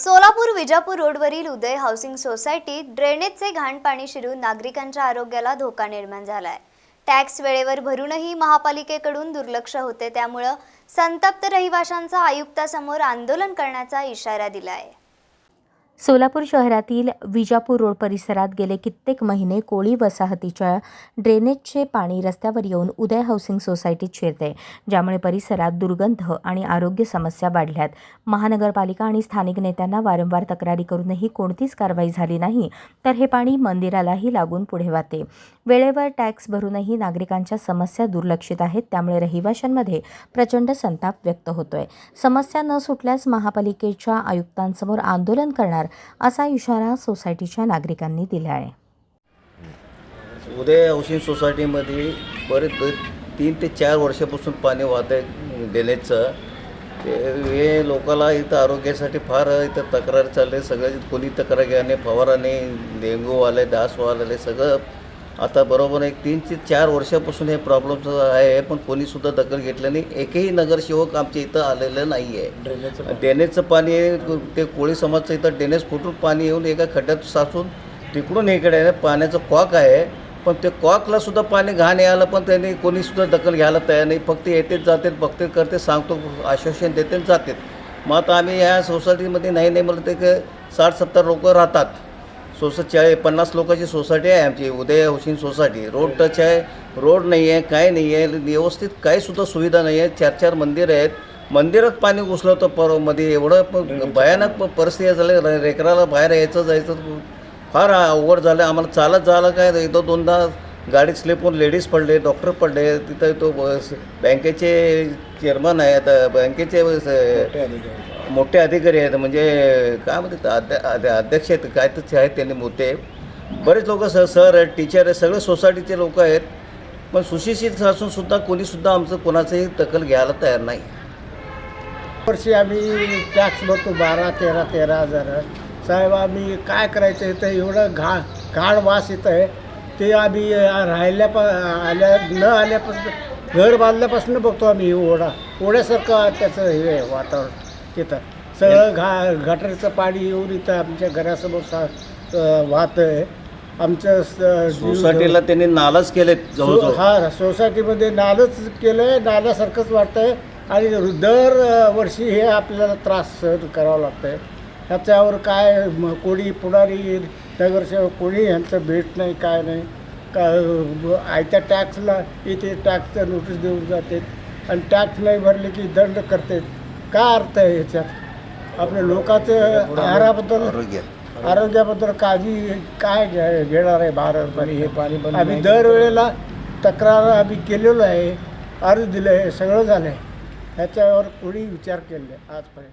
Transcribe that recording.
सोलापूर विजापूर रोडवरील उदय हाऊसिंग सोसायटीत ड्रेनेजचे घाण पाणी शिरून नागरिकांच्या आरोग्याला धोका निर्माण झालाय. टॅक्स वेळेवर भरूनही महापालिकेकडून दुर्लक्ष होते त्यामुळं संतप्त रहिवाशांचा आयुक्तासमोर आंदोलन करण्याचा इशारा दिलाय. सोलापूर शहरातील विजापूर रोड परिसरात गेले कित्येक महिने कोळी वसाहतीच्या ड्रेनेजचे पाणी रस्त्यावर येऊन उदय हाऊसिंग सोसायटीत शिरते ज्यामुळे परिसरात दुर्गंध आणि आरोग्य समस्या वाढल्यात. महानगरपालिका आणि स्थानिक नेत्यांना वारंवार तक्रारी करूनही कोणतीच कारवाई झाली नाही तर हे पाणी मंदिरालाही लागून पुढे वाहते. वेळेवर टॅक्स भरूनही नागरिकांच्या समस्या दुर्लक्षित आहेत त्यामुळे रहिवाशांमध्ये प्रचंड संताप व्यक्त होतोय. समस्या न सुटल्यास महापालिकेच्या आयुक्तांसमोर आंदोलन करणार असा इशारा सोसायटीच्या नागरिकांनी दिला आहे. उदय हाऊसिंग सोसायटीमध्ये बरेच तीन ते चार वर्षापासून पाणी वाहत आहे ड्रेनेजचं ते हे लोकाला इथं आरोग्यासाठी फार इथं तक्रार चालले सगळं कोणी तक्रार घ्याने फवाराने डेंगू आले डास व्हायला सगळं आता बरोबर एक तीन ते चार वर्षापासून हे प्रॉब्लेम आहे पण कोणीसुद्धा दखल घेतलं नाही. एकही नगरसेवक आमच्या इथं आलेलं नाही आहे ड्रेनेजचं पाणी ते कोळी समाजचं इथं ड्रेनेज फुटून पाणी येऊन एका खड्ड्यात साचून तिकडून इकडे पाण्याचं कॉक आहे. पण ते कॉकला सुद्धा पाणी घाण यायला पण त्यांनी कोणीसुद्धा दखल घ्यायला तयार नाही. फक्त येतेच जातात बघते करते सांगतो आश्वासन देते जातात. मग आता आम्ही ह्या सोसायटीमध्ये नाही नाही म्हणलं ते साठ सत्तर लोक राहतात. सोसा चाळीस पन्नास लोकांची सोसायटी आहे आमची Uday housing society. Road touch आहे रोड नाही आहे काय नाही आहे व्यवस्थित काहीसुद्धा सुविधा नाही आहे चार चार मंदिर आहेत. मंदिरात पाणी घुसलं परमध्ये एवढं भयानक परिस्थिती झाली. रेकराला बाहेर यायचं जायचं फार अवघड झालं. आम्हाला चालत जायला काय एकदा दोनदा गाडीत स्लिप होऊन लेडीज पडले डॉक्टर पडले तिथं तो बस- बँकेचे चेअरमन आहे आता बँकेचे मोठे अधिकारी. आहेत म्हणजे काय म्हणतात अध्य- अध्य- अध्यक्ष आहेत काय तर आहेत त्यांनी मोठे. बरेच लोक सर सर आहेत टीचर आहेत सगळे सोसायटीचे लोक आहेत. पण सुशिक्षित असून सुद्धा कोणीसुद्धा आमचं कोणाचंही दखल घ्यायला तयार नाही. वर्षी आम्ही टॅक्स भरतो बारा तेरा तेरा हजार. साहेब आम्ही काय करायचं इथं? एवढं घा घाण वास येतं आहे. ते आम्ही राहिल्या प आल्या न आल्यापासून घर बांधल्यापासून बघतो आम्ही ओढा. ओढ्यासारखं त्याचं हे आहे वातावरण तिथं. सगळं घा गटरचं पाणी येऊन इथं आमच्या घरासमोर सा वाहतं आहे. आमचं स- जीव- सोसायटीला त्यांनी नालच केले जवळजवळ. हा सोसायटीमध्ये नालच केलं आहे नाल्यासारखंच वाटतं आहे आणि दर वर्षी हे आपल्याला त्रास सहन करावा लागतं आहे ह्याच्यावर काय कोणी पुढारी नगरसेवक कोणी ह्यांचं भेट नाही काय नाही. का आयत्या टॅक्सला इथे टॅक्सचं नोटीस देऊन जाते आणि टॅक्स नाही भरले की दंड करते काय अर्थ आहे ह्याच्यात आपल्या लोकांचं आहाराबद्दल आरोग्य आरोग्याबद्दल काळजी काय घेणार आहे भारत? हे पाणी आम्ही दरवेळेला तक्रार आम्ही केलेलो आहे अर्ज दिलं आहे सगळं झालं आहे ह्याच्यावर कोणी विचार केले आजपर्यंत.